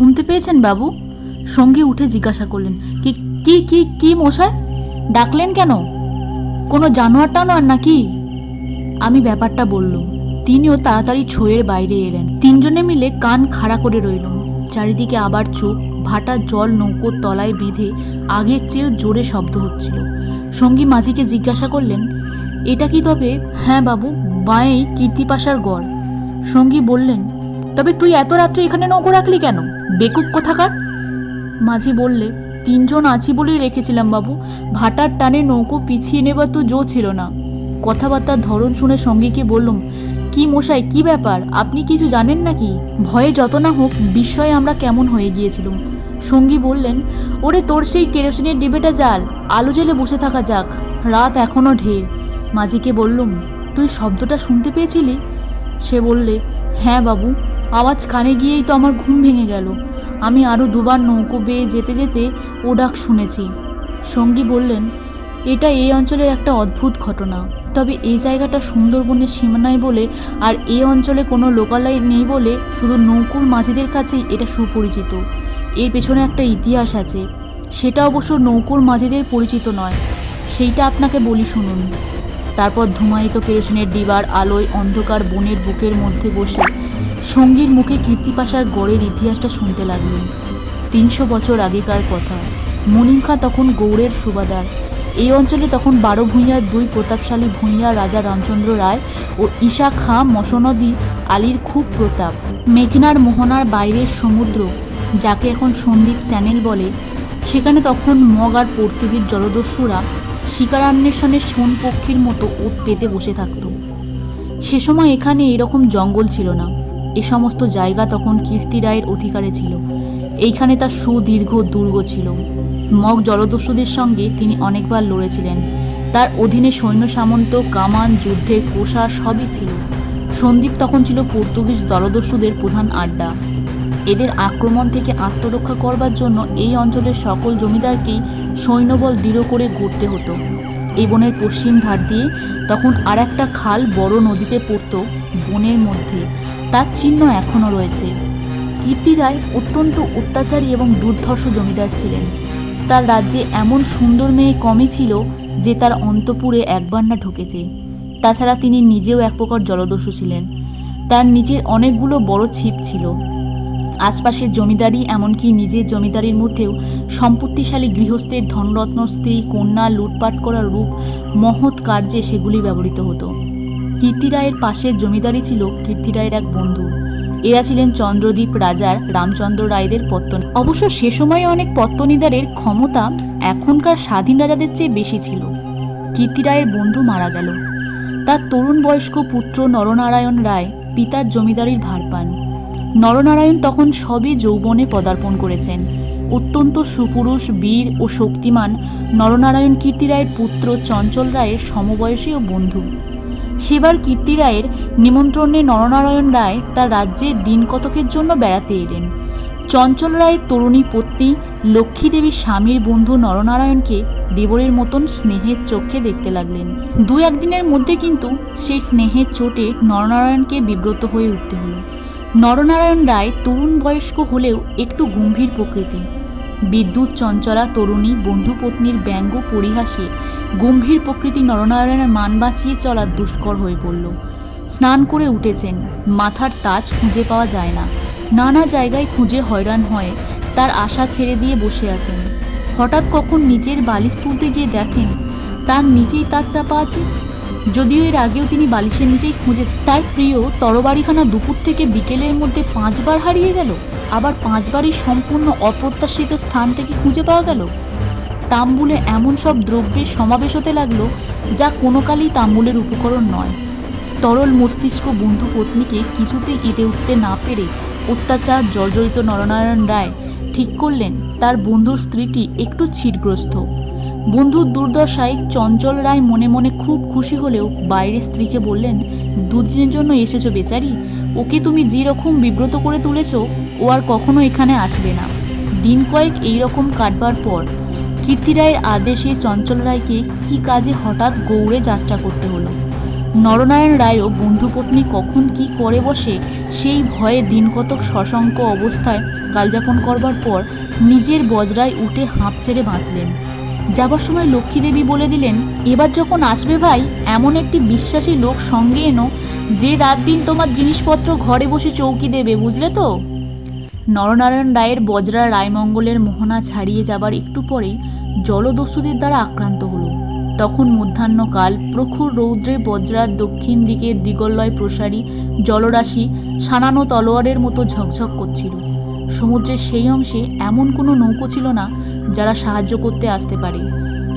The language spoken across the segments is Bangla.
শুনতে পেয়েছেন বাবু? সঙ্গী উঠে জিজ্ঞাসা করলেন, কি কি কি কি মশাই? ডাকলেন কেন? কোনো জানোয়ার টানোয়ার নাকি? আমি ব্যাপারটা বললুম। তিনিও তাড়াতাড়ি ছইয়ের বাইরে এলেন। তিনজনে মিলে কান খাড়া করে রইলুম। চারিদিকে আবার চোখ, ভাটা, জল নৌকোর তলায় বেঁধে আগের চেয়েও জোরে শব্দ হচ্ছিল। সঙ্গী মাঝিকে জিজ্ঞাসা করলেন, এটা কি তবে? হ্যাঁ বাবু বাঁয়েই কীর্তিপাশার গড়। সঙ্গী বললেন তবে তুই এত রাত্রে এখানে নৌকো রাখলি কেন? বেকুব কোথাকার? মাঝি বললে, তিনজন আছি বলেই রেখেছিলাম বাবু। ভাটার টানে নৌকো পিছিয়ে নেবার তো জো ছিল না। কথাবার্তার ধরন শুনে সঙ্গীকে বললুম, কি মশাই, কি ব্যাপার? আপনি কিছু জানেন নাকি? ভয়ে যত না হোক বিস্ময়ে আমরা কেমন হয়ে গিয়েছিলাম। সঙ্গী বললেন, ওরে তোর সেই কেরোসিনের ডিবেটা জাল, আলো জেলে বসে থাকা যাক, রাত এখনও ঢের। মাঝিকে বললুম, তুই শব্দটা শুনতে পেয়েছিলি? সে বললে হ্যাঁ বাবু। আওয়াজ কানে গিয়েই তো আমার ঘুম ভেঙে গেল। আমি আরও দুবার নৌকো বেয়ে যেতে যেতে ও ডাক শুনেছি। সঙ্গী বললেন, এটা এই অঞ্চলের একটা অদ্ভুত ঘটনা। তবে এই জায়গাটা সুন্দরবনের সীমানায় বলে আর এই অঞ্চলে কোনো লোকালয় নেই বলে শুধু নৌকুর মাঝিদের কাছেই এটা সুপরিচিত। এর পেছনে একটা ইতিহাস আছে। সেটা অবশ্য নৌকুর মাঝিদের পরিচিত নয়। সেইটা আপনাকে বলি শুনুন। তারপর ধুমায়িত কেরোসিনের ডিবার আলোয় অন্ধকার বনের বুকের মধ্যে বসে সঙ্গীর মুখে কীর্তিপাশার গড়ের ইতিহাসটা শুনতে লাগলেন তিনশো বছর আগেকার কথা। মুনিম খাঁ তখন গৌড়ের সুবাদার। এই অঞ্চলে তখন বারো ভূঁইয়ার দুই প্রতাপশালী ভূঁইয়া, রাজা রামচন্দ্র রায় ও ঈশা খাঁ মসনদী, আলীর খুব প্রতাপ। মেঘনার মোহনার বাইরের সমুদ্র, যাকে এখন সন্দ্বীপ চ্যানেল বলে, সেখানে তখন মগ আর পর্তুগিজ জলদস্যুরা শিকারান্বেষণে সোন পক্ষীর মতো ওত পেতে বসে থাকত। সে সময় এখানে এরকম জঙ্গল ছিল না। এ সমস্ত জায়গা তখন কীর্তি রায়ের অধিকারে ছিল। এইখানে তার সুদীর্ঘ দুর্গ ছিল। মগ জলদস্যুদের সঙ্গে তিনি অনেকবার লড়েছিলেন। তার অধীনে সৈন্য সামন্ত, কামান যুদ্ধের কোষা সবই ছিল। সন্দীপ তখন ছিল পর্তুগিজ দলদস্যুদের প্রধান আড্ডা। এদের আক্রমণ থেকে আত্মরক্ষা করবার জন্য এই অঞ্চলের সকল জমিদারকেই সৈন্যবল দৃঢ় করে গড়তে হতো। এই বনের পশ্চিম ধার দিয়ে তখন আর একটা খাল বড় নদীতে পড়তো বনের মধ্যে। তার চিহ্ন এখনও রয়েছে। কীর্তি রায় অত্যন্ত অত্যাচারী এবং দুর্ধর্ষ জমিদার ছিলেন। তার রাজ্যে এমন সুন্দর মেয়ে কমই ছিল যে তার অন্তপুরে একবার না ঢুকেছে। তাছাড়া তিনি নিজেও এক প্রকার জলদস্যু ছিলেন। তার নিজের অনেকগুলো বড় ছিপ ছিল। আশপাশের জমিদারি এমনকি নিজের জমিদারির মধ্যেও সম্পত্তিশালী গৃহস্থের ধনরত্ন, স্ত্রী, কন্যা, লুটপাট করার রূপ, মহৎ কার্যে সেগুলি ব্যবহৃত হতো। কীর্তি রায়ের পাশের জমিদারি ছিল কীর্তি রায়ের এক বন্ধু। এরা ছিলেন চন্দ্রদ্বীপ রাজার, রামচন্দ্র রায়দের পত্তন। অবশ্য সে সময়ে অনেক পত্তনিদারের ক্ষমতা এখনকার স্বাধীন রাজাদের চেয়ে বেশি ছিল। কীর্তি রায়ের বন্ধু মারা গেল। তার তরুণ বয়স্ক পুত্র নরনারায়ণ রায় পিতার জমিদারির ভার পান। নরনারায়ণ তখন সবই যৌবনে পদার্পণ করেছেন। অত্যন্ত সুপুরুষ, বীর ও শক্তিমান নরনারায়ণ কীর্তি রায়ের পুত্র চঞ্চল রায়ের সমবয়সী ও বন্ধু। সেবার কীর্তি রায়ের নিমন্ত্রণে নরনারায়ণ রায় তার রাজ্যে দিন কতকের জন্য বেড়াতে এলেন? চঞ্চল রায়ের তরুণী পত্নী, লক্ষ্মী দেবীর স্বামীর বন্ধু নরনারায়ণকে দেবরের মতন স্নেহের চোখে দেখতে লাগলেন। দু একদিনের মধ্যে কিন্তু সেই স্নেহের চোটে নরনারায়ণকে বিব্রত হয়ে উঠতে হলো। নরনারায়ণ রায় তরুণ বয়স্ক হলেও একটু গম্ভীর প্রকৃতি বিদ্যুৎ চঞ্চলা তরুণী, বন্ধুপত্নীর ব্যঙ্গ পরিহাসে গম্ভীর প্রকৃতি নরনারায়ণের মান বাঁচিয়ে চলা দুষ্কর হয়ে পড়ল। স্নান করে উঠেছেন, মাথার তাজ খুঁজে পাওয়া যায় না। নানা জায়গায় খুঁজে হয়রান হয়ে তার আশা ছেড়ে দিয়ে বসে আছেন। হঠাৎ কখন নিচের বালিশ তুলতে গিয়ে দেখেন, তার নিচেই তার চাপা আছে। যদিও এর আগেও তিনি বালিশের নিচেই খুঁজে, তার প্রিয় তরবারিখানা দুপুর থেকে বিকেলের মধ্যে পাঁচবার হারিয়ে গেল। আবার পাঁচবারই সম্পূর্ণ অপ্রত্যাশিত স্থান থেকে খুঁজে পাওয়া গেল? তাম্বুলে এমন সব দ্রব্যের সমাবেশ হতে লাগল, যা কোনো কালই তাম্বুলের উপকরণ নয়। তরল মস্তিষ্ক বন্ধু পত্নীকে কিছুতেই এঁটে উঠতে না পেরে অত্যাচার জর্জরিত নরনারায়ণ রায় ঠিক করলেন, তার বন্ধুর স্ত্রীটি একটু ছিটগ্রস্ত। বন্ধুর দুর্দশায় চঞ্চল রায় মনে মনে খুব খুশি হলেও বাইরে স্ত্রীকে বললেন, দুদিনের জন্য এসেছ বেচারি? ওকে তুমি যেরকম বিব্রত করে তুলেছ ও আর কখনো এখানে আসবে না। দিন কয়েক এই রকম কাটবার পর কীর্তি রায়ের আদেশে চঞ্চল রায়কে কি কাজে হঠাৎ গৌড়ে যাত্রা করতে হলো? নরনারায়ণ রায়ও বন্ধুপত্নী কখন কি করে বসে সেই ভয়ে দিন দিনকতক সশঙ্ক অবস্থায় কালযাপন করবার পর নিজের বজরায় উঠে হাঁপ ছেড়ে বাঁচলেন। যাবার সময় লক্ষ্মীদেবী বলে দিলেন, এবার যখন আসবে ভাই, এমন একটি বিশ্বাসী লোক সঙ্গে এনো, যে রাত দিন তোমার জিনিসপত্র ঘরে বসে চৌকি দেবে, বুঝলে তো? নরনারায়ণ রায়ের বজরা রায়মঙ্গলের মোহনা ছাড়িয়ে যাবার একটু পরেই জলদস্যুদের দ্বারা আক্রান্ত হল। তখন মধ্যাহ্নকাল প্রখর রৌদ্রে বজ্রার দক্ষিণ দিকে দিগল্লয় প্রসারী জলরাশি সানানো তলোয়ারের মতো ঝকঝক করছিল। সমুদ্রের সেই অংশে এমন কোনো নৌকো ছিল না যারা সাহায্য করতে আসতে পারে।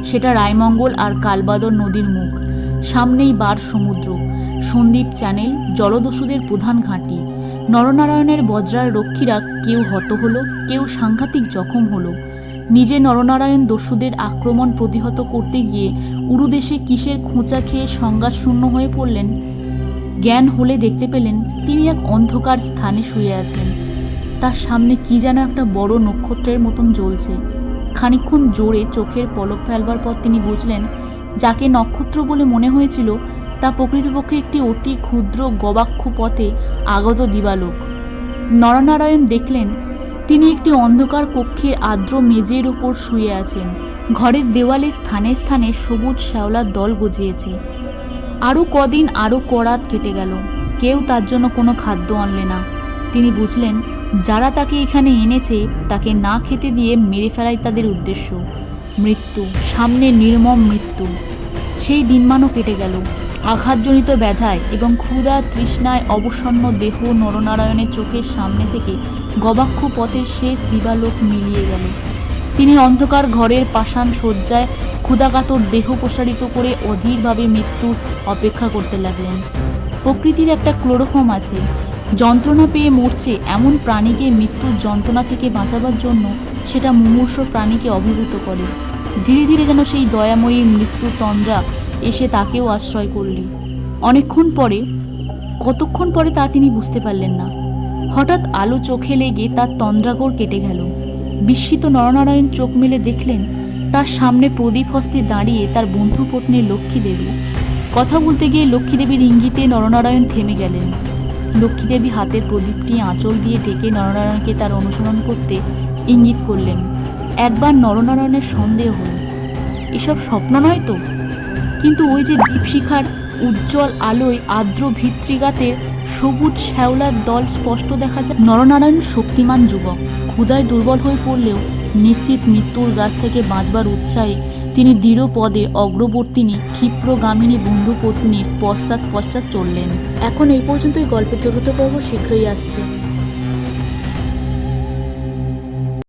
সেটা রায়মঙ্গল আর কালবাদর নদীর মুখ। সামনেই বার সমুদ্র। সন্দ্বীপ চ্যানেল, জলদস্যুদের প্রধান ঘাঁটি। নরনারায়ণের বজ্রার রক্ষীরা কেউ হত হলো, কেউ সাংঘাতিক জখম হলো। নিজে নরনারায়ণ দস্যুদের আক্রমণ প্রতিহত করতে গিয়ে উরুদেশে কিসের খোঁচা খেয়ে সংজ্ঞাশূন্য হয়ে পড়লেন? জ্ঞান হলে দেখতে পেলেন তিনি এক অন্ধকার স্থানে শুয়ে আছেন। তার সামনে কি যেন একটা বড় নক্ষত্রের মতন জ্বলছে। খানিকক্ষণ জোরে চোখের পলক ফেলবার পর তিনি বুঝলেন, যাকে নক্ষত্র বলে মনে হয়েছিল, তা প্রকৃতপক্ষে একটি অতি ক্ষুদ্র গবাক্ষ পথে আগত দিবালোক। নরনারায়ণ দেখলেন, তিনি একটি অন্ধকার কক্ষের আর্দ্র মেজের উপর শুয়ে আছেন। ঘরের দেওয়ালে স্থানে স্থানে সবুজ শ্যাওলার দল গজিয়েছে। আরও কদিন আরও করাত কেটে গেল। কেউ তার জন্য কোনো খাদ্য আনলে না। তিনি বুঝলেন, যারা তাকে এখানে এনেছে, তাকে না খেতে দিয়ে মেরে ফেলাই তাদের উদ্দেশ্য। মৃত্যু, সামনে নির্মম মৃত্যু। সেই দিনমানও কেটে গেল। আঘাতজনিত ব্যথায় এবং ক্ষুধা তৃষ্ণায় অবসন্ন দেহ নরনারায়ণের চোখের সামনে থেকে গবাক্ষ পথের শেষ দিবালোক মিলিয়ে গেল। তিনি অন্ধকার ঘরের পাষাণ শয্যায় ক্ষুধাকাতর দেহ প্রসারিত করে অধীরভাবে মৃত্যুর অপেক্ষা করতে লাগলেন। প্রকৃতির একটা ক্লোরোফর্ম আছে। যন্ত্রণা পেয়ে মরছে এমন প্রাণীকে মৃত্যুর যন্ত্রণা থেকে বাঁচাবার জন্য সেটা মুমূর্ষ প্রাণীকে অভিভূত করে। ধীরে ধীরে যেন সেই দয়াময়ী মৃত্যু তন্দ্রা এসে তাকেও আশ্রয় করলে। অনেকক্ষণ পরে, কতক্ষণ পরে তা তিনি বুঝতে পারলেন না। হঠাৎ আলো চোখে লেগে তার তন্দ্রাগর কেটে গেল। বিস্মিত নরনারায়ণ চোখ মেলে দেখলেন, তার সামনে প্রদীপ হস্তে দাঁড়িয়ে তার বন্ধু পত্নী লক্ষ্মী দেবী। কথা বলতে গিয়ে লক্ষ্মী দেবীর ইঙ্গিতে নরনারায়ণ থেমে গেলেন। লক্ষ্মী দেবী হাতের প্রদীপটি আঁচল দিয়ে ঢেকে নরনারায়ণকে তার অনুসরণ করতে ইঙ্গিত করলেন, একবার নরনারায়ণের সন্দেহ হল। এসব স্বপ্ন নয় তো? কিন্তু ওই যে দীপশিখার উজ্জ্বল আলোয় আর্দ্র ভিত্রিগাতে সবুজ শ্যাওলার দল স্পষ্ট দেখা যায়। নরনারায়ণ শক্তিমান যুবক, ক্ষুধায় দুর্বল হয়ে পড়লেও নিশ্চিত মৃত্যুর গাছ থেকে বাঁচবার উৎসাহে তিনি দৃঢ় পদে অগ্রবর্তিনী ক্ষিপ্রগামিনী বন্ধু পত্নীর পশ্চাৎ পশ্চাৎ চললেন। এখন এই পর্যন্তই গল্পের চতুর্থ পর্ব শীঘ্রই আসছে।